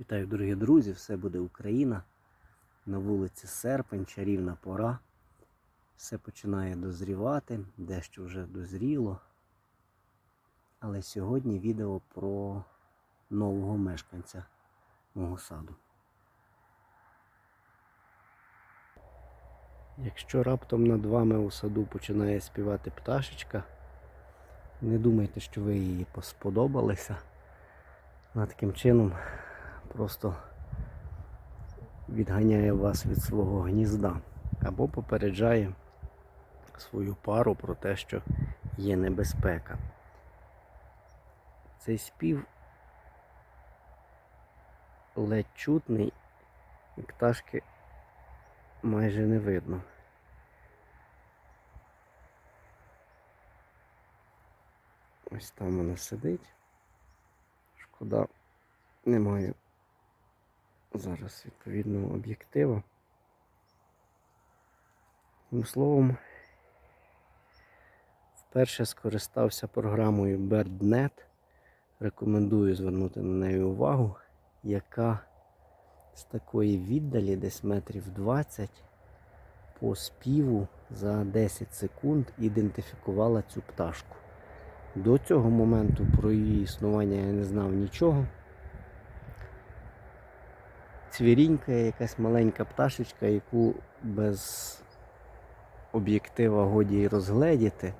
Вітаю, дорогі друзі! Все буде Україна. На вулиці серпень, чарівна пора. Все починає дозрівати, дещо вже дозріло. Але сьогодні відео про нового мешканця мого саду. Якщо раптом над вами у саду починає співати пташечка, не думайте, що ви їй сподобалися. Вона таким чином просто відганяє вас від свого гнізда або попереджає свою пару про те, що є небезпека. Цей спів ледь чутний і пташки майже не видно. Ось там вона сидить. Шкода, немає зараз відповідного об'єктива. Тим словом, вперше скористався програмою BirdNet. Рекомендую звернути на неї увагу, яка з такої віддалі, десь метрів 20, по співу за 10 секунд ідентифікувала цю пташку. До цього моменту про її існування я не знав нічого. Цвірінькає якась маленька пташечка, яку без об'єктива годі й розгледіти.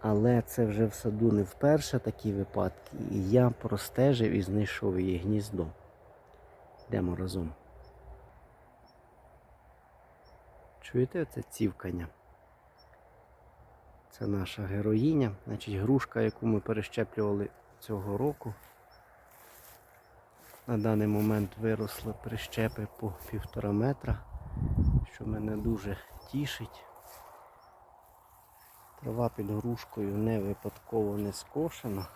Але це вже в саду не вперше такі випадки. І я простежив і знайшов її гніздо. Йдемо разом. Чуєте це цівкання? Це наша героїня, значить грушка, яку ми перещеплювали цього року. На даний момент виросли прищепи по півтора метра, що мене дуже тішить. Трава під грушкою не випадково не скошена.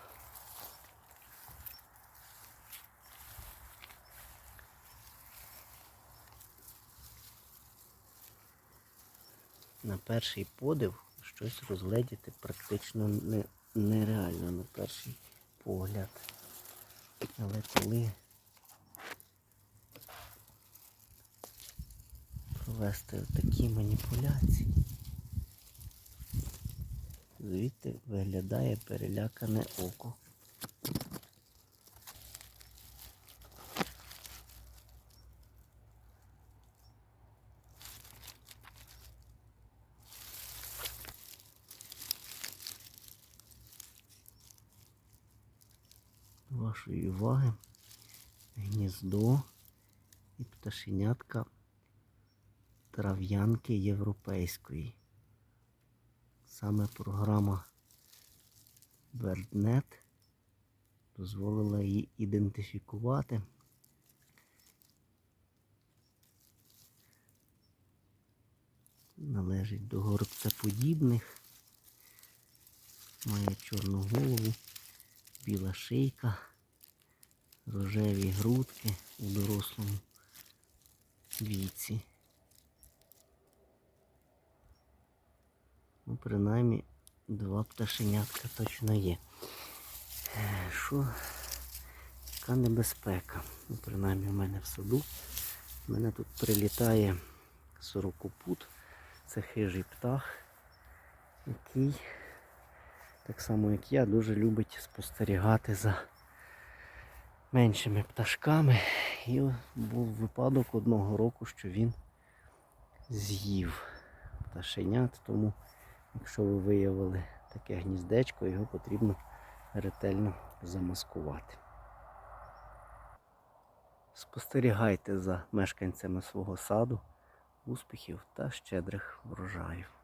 На перший подив щось розгледіти практично не, нереально на перший погляд. Але коли провести такі маніпуляції, звідти виглядає перелякане око. Вашої уваги гніздо і пташенятка трав'янки європейської. Саме програма BirdNet дозволила її ідентифікувати. Належить до горобцеподібних, має чорну голову, біла шийка, рожеві грудки у дорослому віці. Ну, принаймні, два пташенятка точно є. Е, Що? Яка небезпека? Ну, принаймні в мене в саду. У мене тут прилітає сорокопут. Це хижий птах, який, так само як я, дуже любить спостерігати за меншими пташками. І був випадок одного року, що він з'їв пташенят, тому Якщо ви виявили таке гніздечко, його потрібно ретельно замаскувати. Спостерігайте за мешканцями свого саду, успіхів та щедрих врожаїв.